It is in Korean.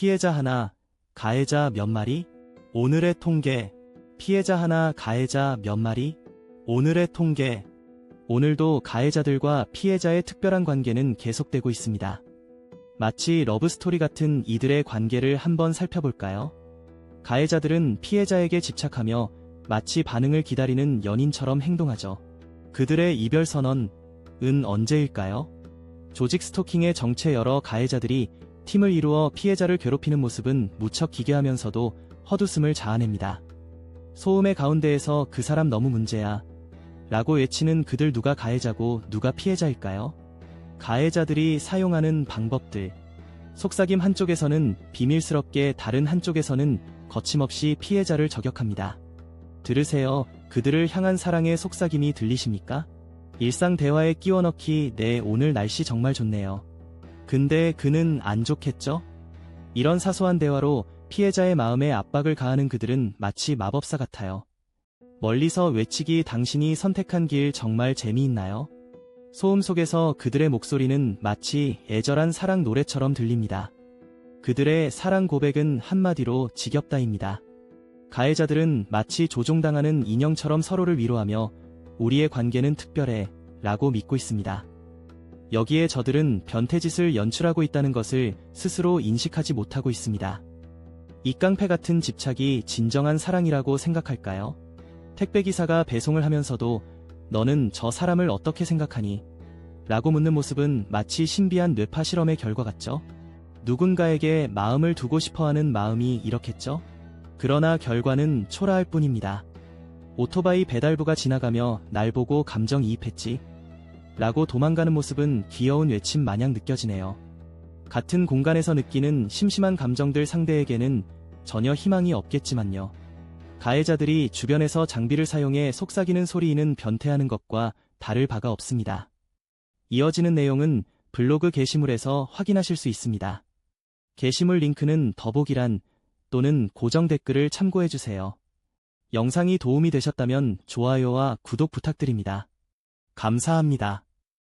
피해자 하나, 가해자 몇 마리? 오늘의 통계. 피해자 하나, 가해자 몇 마리? 오늘의 통계. 오늘도 가해자들과 피해자의 특별한 관계는 계속되고 있습니다. 마치 러브스토리 같은 이들의 관계를 한번 살펴볼까요? 가해자들은 피해자에게 집착하며 마치 반응을 기다리는 연인처럼 행동하죠. 그들의 이별 선언, 은 언제일까요? 조직 스토킹의 정체 여러 가해자들이 팀을 이루어 피해자를 괴롭히는 모습은 무척 기괴하면서도 헛웃음을 자아냅니다. 소음의 가운데에서 그 사람 너무 문제야. 라고 외치는 그들 누가 가해자고 누가 피해자일까요? 가해자들이 사용하는 방법들. 속삭임 한쪽에서는 비밀스럽게 다른 한쪽에서는 거침없이 피해자를 저격합니다. 들으세요. 그들을 향한 사랑의 속삭임이 들리십니까? 일상 대화에 끼워 넣기 네 오늘 날씨 정말 좋네요. 근데 그는 안 좋겠죠? 이런 사소한 대화로 피해자의 마음에 압박을 가하는 그들은 마치 마법사 같아요. 멀리서 외치기 당신이 선택한 길 정말 재미있나요? 소음 속에서 그들의 목소리는 마치 애절한 사랑 노래처럼 들립니다. 그들의 사랑 고백은 한마디로 지겹다입니다. 가해자들은 마치 조종당하는 인형처럼 서로를 위로하며 우리의 관계는 특별해 라고 믿고 있습니다. 여기에 저들은 변태짓을 연출하고 있다는 것을 스스로 인식하지 못하고 있습니다. 이 깡패 같은 집착이 진정한 사랑이라고 생각할까요? 택배기사가 배송을 하면서도 너는 저 사람을 어떻게 생각하니? 라고 묻는 모습은 마치 신비한 뇌파 실험의 결과 같죠? 누군가에게 마음을 두고 싶어 하는 마음이 이렇겠죠? 그러나 결과는 초라할 뿐입니다. 오토바이 배달부가 지나가며 날 보고 감정이입했지. 라고 도망가는 모습은 귀여운 외침 마냥 느껴지네요. 같은 공간에서 느끼는 심심한 감정들 상대에게는 전혀 희망이 없겠지만요. 가해자들이 주변에서 장비를 사용해 속삭이는 소리는 변태하는 것과 다를 바가 없습니다. 이어지는 내용은 블로그 게시물에서 확인하실 수 있습니다. 게시물 링크는 더보기란 또는 고정 댓글을 참고해주세요. 영상이 도움이 되셨다면 좋아요와 구독 부탁드립니다. 감사합니다.